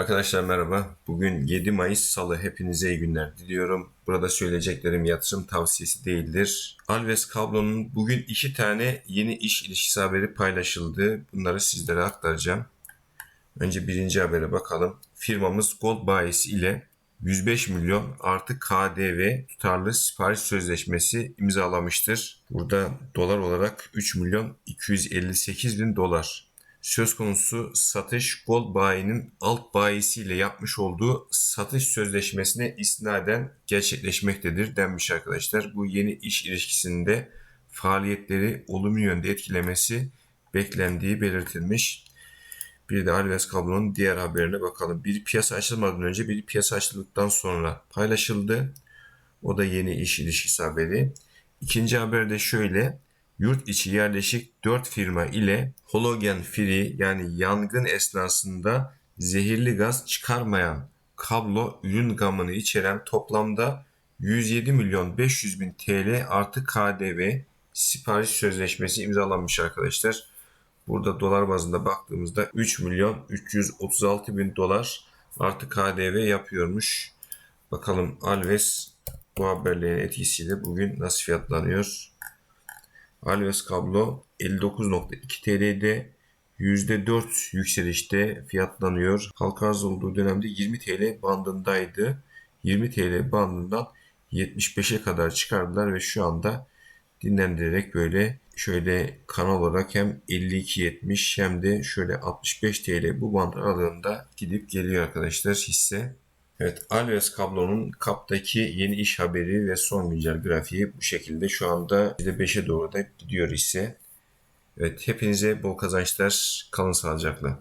Arkadaşlar merhaba. Bugün 7 Mayıs Salı. Hepinize iyi günler diliyorum. Burada söyleyeceklerim yatırım tavsiyesi değildir. Alves Kablo'nun bugün iki tane yeni iş ilişkisi haberi paylaşıldı. Bunları sizlere aktaracağım. Önce birinci habere bakalım. Firmamız Gold Bayisi ile 105 milyon artı KDV tutarlı sipariş sözleşmesi imzalamıştır. Burada dolar olarak 3 milyon 258 bin dolar. Söz konusu satış Gold bayinin alt bayisiyle yapmış olduğu satış sözleşmesine isnaden gerçekleşmektedir denmiş arkadaşlar. Bu yeni iş ilişkisinde faaliyetleri olumlu yönde etkilemesi beklendiği belirtilmiş. Bir de Alves kablonun diğer haberine bakalım. Bir piyasa açılmadan önce bir piyasa açıldıktan sonra paylaşıldı. O da yeni iş ilişkisi haberi. İkinci haber de şöyle. Yurt içi yerleşik 4 firma ile halogen free yani yangın esnasında zehirli gaz çıkarmayan kablo ürün gamını içeren toplamda 107 milyon 500 bin TL artı KDV sipariş sözleşmesi imzalanmış arkadaşlar. Burada dolar bazında baktığımızda 3 milyon 336 bin dolar artı KDV yapıyormuş. Bakalım Alves bu haberlerin etkisiyle bugün nasıl fiyatlanıyor? Alves kablo 59.2 TL'de %4 yükselişte fiyatlanıyor. Halka arz olduğu dönemde 20 TL bandındaydı. 20 TL bandından 75'e kadar çıkardılar ve şu anda dinlendirerek böyle şöyle kanal olarak hem 52.70 hem de şöyle 65 TL bu band aralığında gidip geliyor arkadaşlar hisse. Evet Alves kablonun kaptaki yeni iş haberi ve son güncel grafiği bu şekilde şu anda %5'e doğru da gidiyor ise. Evet hepinize bol kazançlar kalın sağlıcakla.